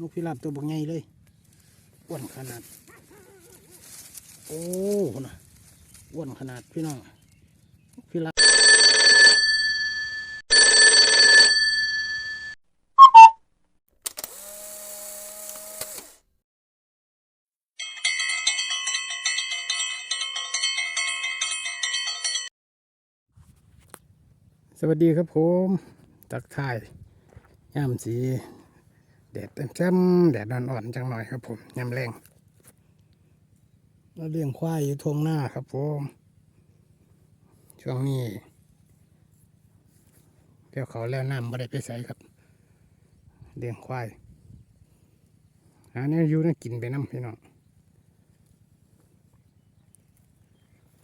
นกพิราบตัวบักใหญ่เลยอ้วนขนาด โอ้นะอ้วนขนาดพี่น้องนกพิราบสวัสดีครับผม ตักทายย่ามสี แดดแจ่มๆแดดอ่อนๆจังหน่อยครับผมยามแรงแล้วเลี้ยงควายอยู่ทวงหน้าครับผมช่วงนี้เดี๋ยวเขาแล้วน้ำไม่ได้ไปใส่ครับเลี้ยงควายอันนี้อยู่นั่นกินไปน้ำพี่น้อง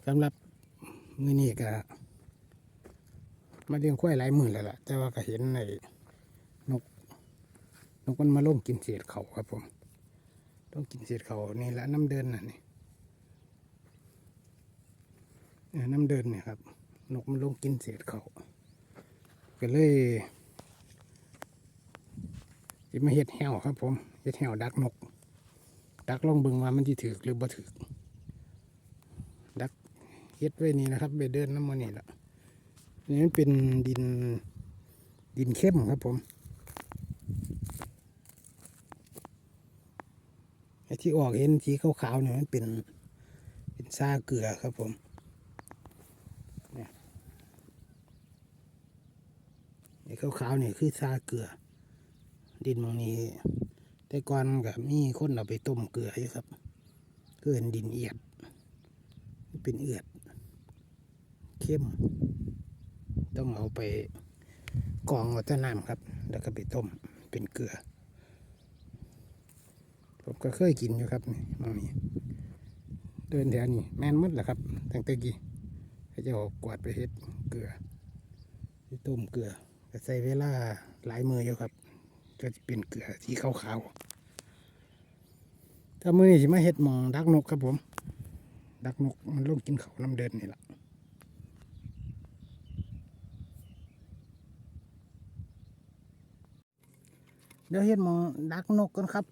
สำหรับมือนี้ก็มาเลี้ยงควายหลายหมื่นแล้วล่ะ แต่ว่าก็เห็นใน นกมันมาลงกินเศษเขาครับผมต้องกินเศษเขานี่แหละน้ำเดินน่ะนี่เนี่ยน้ำเดินเนี่ยครับ นกมันลงกินเศษเขาก็เลยจะมาเฮ็ดแหวครับผมเฮ็ดแหวดักนก ดักล่องเบิงว่ามันที่ถือหรือบ่ถือดักเฮ็ดไว้นี่นะครับไปเดินน้ำมันนี่แหละนี่มันเป็นดินดินเข้มครับผมไอ้ ที่ออกเห็นสีขาวๆเนี่ยมันเป็นเป็นซาเกลือครับผมเนี่ยขาวๆเนี่ยคือซาเกลือ ดินตรงนี้ แต่ก่อนกับมีคนเอาไปต้มเกลืออยู่ครับคือเป็นดินเอียด เป็นเอือด เข้ม ต้องเอาไปกองวัตน้ำครับ แล้วก็ไปต้มเป็นเกลือ ก็เคยกินอยู่ครับนี่มองนี่เดินแถวนี้แม่นหมดแหละครับตั้งแต่กี้เขาจะเอากวาดไปเฮ็ดเกลือต้มเกลือก็ใส่เวลาหลายมืออยู่ครับก็จะเป็นเกลือสีขาวๆถ้ามือนี้สิมาเฮ็ดมองดักนกครับผม ดักนกมันลงกินเขาวน้ำเดินนี่แหละเดี๋ยวเฮ็ดมองดักนกกันครับ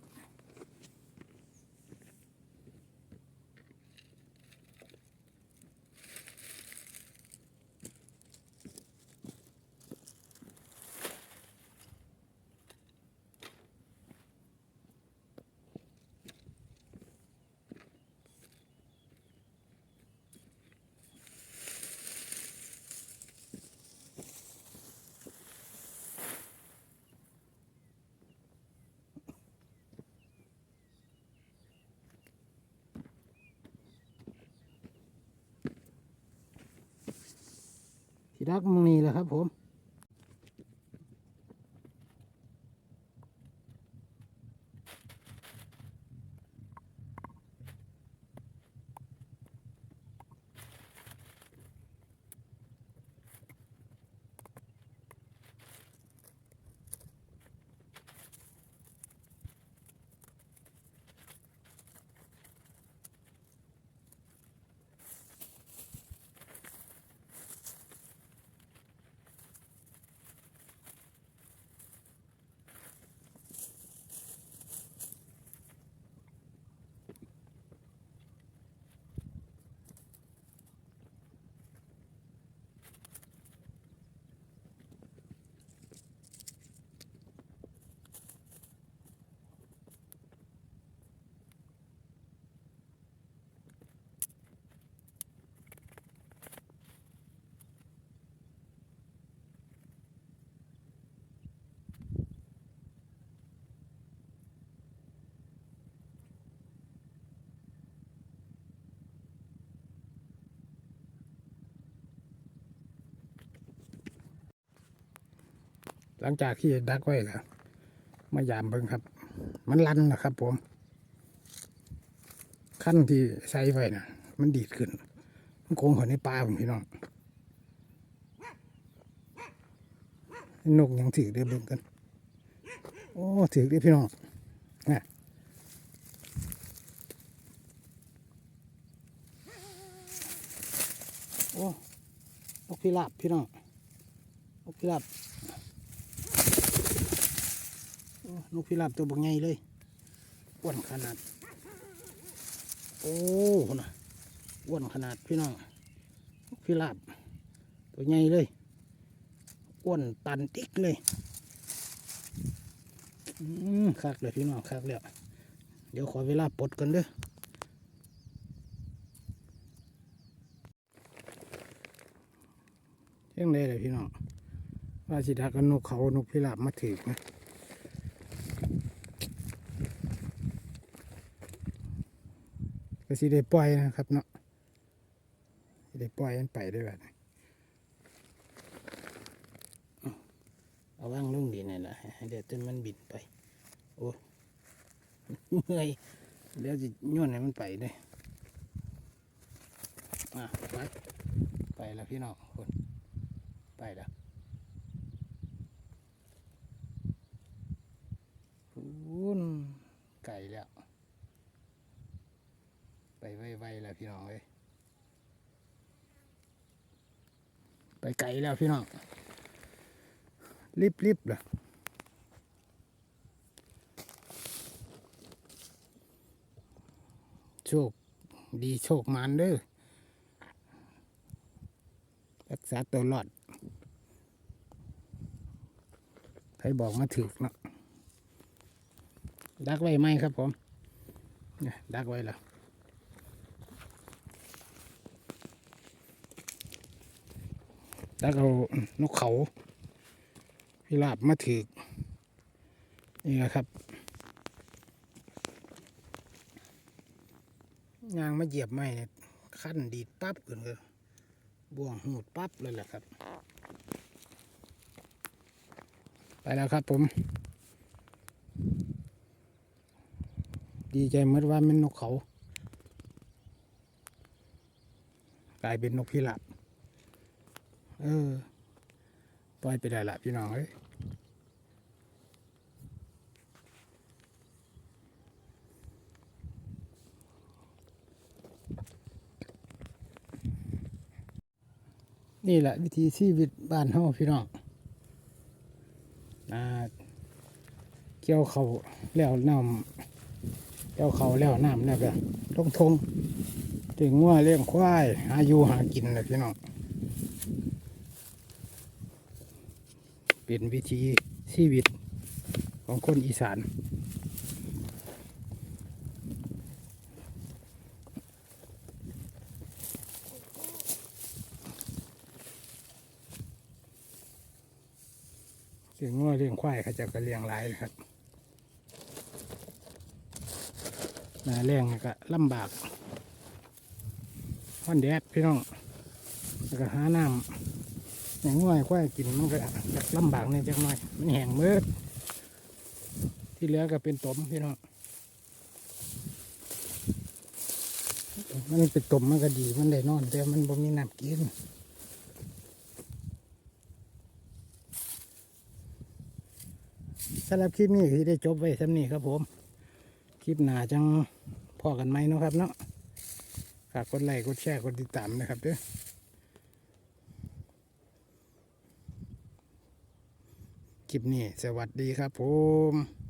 สีดักมึงนี่แหละครับผม หลังจากที่ดักไว้ก็มายามเบิ่งครับ มันลันนะครับ ผม ขั้นที่ใส่ไว้นะมันดีดขึ้น มันโกงเขาในปลาผมพี่น้องนกยังถือได้เบิ่งกัน โอ้ถือได้พี่น้องนะโอ้นกพิราบพี่น้องนกพิราบ นกพิราบตัวบักใหญ่เลยอ้วนขนาด โอ้นะอ้วนขนาดพี่น้องนกพิราบตัวใหญ่เลยอ้วนตันติ๊กเลยอืมคักเลยพี่น้องคักแล้วเดี๋ยวขอเวลาปลดกันเด้อเรื่องใดเลยพี่น้องว่าสิทักกันนกเขานกพิราบมาถือนะ ก็สิได้ปล่อยนะครับเนาะสิได้ปล่อยมันไปได้แบบเอาเอาว่างลงดีนี่แหละเดี๋ยวจนมันบินไปโอ้เมื่อยเดี๋ยวจะโย้อนให้มันไปเลยอะไปไปแล้วพี่น้องคนไปแล้วพูนไก่แล้ว ไปไวๆแล้วพี่น้องเอ้ยไปไกลแล้วพี่น้องรีบๆเลยโชค ดีโชคมันเด้อรักษาตัวรอดใครบอกมาถึกเนาะดักไว้ไหมครับผม ดักไว้แล้ว แล้วเอานกเขาพิราบมาถือกนี่แหละครับยางมาเหยียบไม้เนี่ยขั้นดีดปั๊บกันเลยบ่วงหูดปั๊บเลยแหละครับ ไปแล้วครับผม ดีใจเมื่อว่าเป็นนกเขา กลายเป็นนกพิราบ เออปล่อยไปได้ละพี่น้องเอ้ยนี่แหละวิธีชีวิตบ้านเฮาพี่น้องอ่าเกี่ยวเขาแล้วน้ำเกี่ยวเขาแล้วน้ำแล้วก็ทงทงถึงงัวเลี้ยงควาย หาอยู่หากินเลยพี่น้อง เป็นวิธีชีวิตของคนอีสาน เลี้ยงงัวเลี้ยงควายเขาจะก็เลี้ยงหลายนะครับนาแรงก็ลำบากวันแดดพี่น้องแล้วก็หาน้ำ อย่างง่อยควายกินมันก็ลำบากเนี่ยจังหน่อย มันแห้งเมืดที่เหลือก็เป็นตมพี่น้องมันเป็นตมมันก็ดีมันได้นอน แต่มันบ่มีน้ำกินสำหรับคลิปนี้ที่ได้จบไว้สำนี้ครับผม คลิปหนาจังพอกันไหมเนาะครับเนาะฝากกดไลค์กดแชร์กดติดตามนะครับเด้อ คลิปนี้ สวัสดีครับผม